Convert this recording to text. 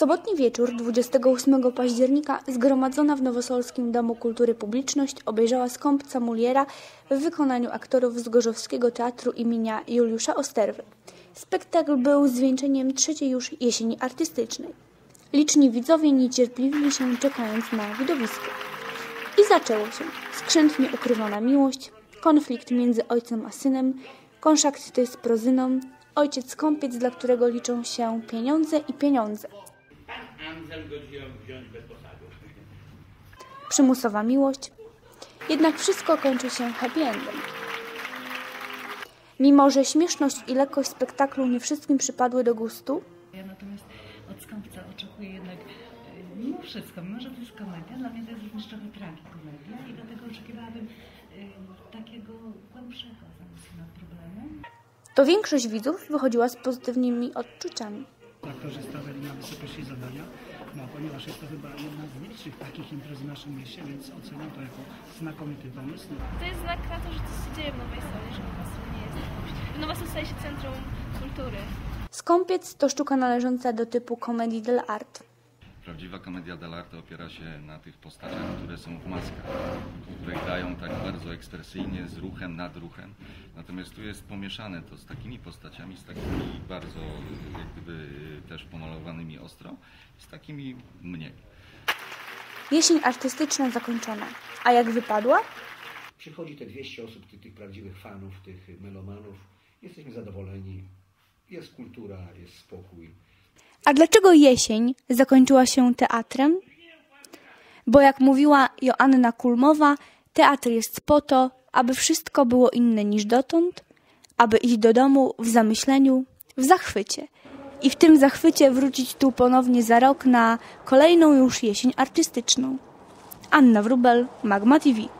sobotni wieczór 28 października zgromadzona w Nowosolskim Domu Kultury Publiczność obejrzała skąpca Muliera w wykonaniu aktorów z Gorzowskiego Teatru imienia Juliusza Osterwy. Spektakl był zwieńczeniem trzeciej już jesieni artystycznej. Liczni widzowie niecierpliwili się czekając na widowisko. I zaczęło się. Skrzętnie ukrywana miłość, konflikt między ojcem a synem, konszakty z prozyną, ojciec kąpiec, dla którego liczą się pieniądze i pieniądze. Wziąć bez posadu. przymusowa miłość. Jednak wszystko kończy się happy endem. Mimo, że śmieszność i lekkość spektaklu nie wszystkim przypadły do gustu, Ja natomiast od skąpca oczekuję jednak e, mimo wszystko, mimo że to jest komedia, dla mnie to jest również trochę tragikomedia i dlatego oczekiwałabym e, takiego głębszego zamysłu nad problemem. to większość widzów wychodziła z pozytywnymi odczuciami. Aktorzy stawiali na wysokości zadania, no, ponieważ jest to chyba jedna z licznych takich imprez w naszym mieście, więc oceniam to jako znakomity pomysł. To jest znak na to, że coś się dzieje w Nowej Soli, że Nowa Sól nie jest jakąś... Nowa Sól staje się centrum kultury. Skąpiec to sztuka należąca do typu comedy dell'arte. Prawdziwa komedia dell'arte opiera się na tych postaciach, które są w maskach, które grają tak bardzo ekspresyjnie, z ruchem, nad ruchem. Natomiast tu jest pomieszane to z takimi postaciami, z takimi bardzo jak gdyby też pomalowanymi ostro, z takimi mniej. Jesień artystyczna zakończona. A jak wypadła? Przychodzi te 200 osób, tych, tych prawdziwych fanów, tych melomanów. Jesteśmy zadowoleni. Jest kultura, jest spokój. A dlaczego jesień zakończyła się teatrem? Bo jak mówiła Joanna Kulmowa, teatr jest po to, aby wszystko było inne niż dotąd, aby iść do domu w zamyśleniu, w zachwycie. I w tym zachwycie wrócić tu ponownie za rok na kolejną już jesień artystyczną. Anna Wrubel, Magma TV.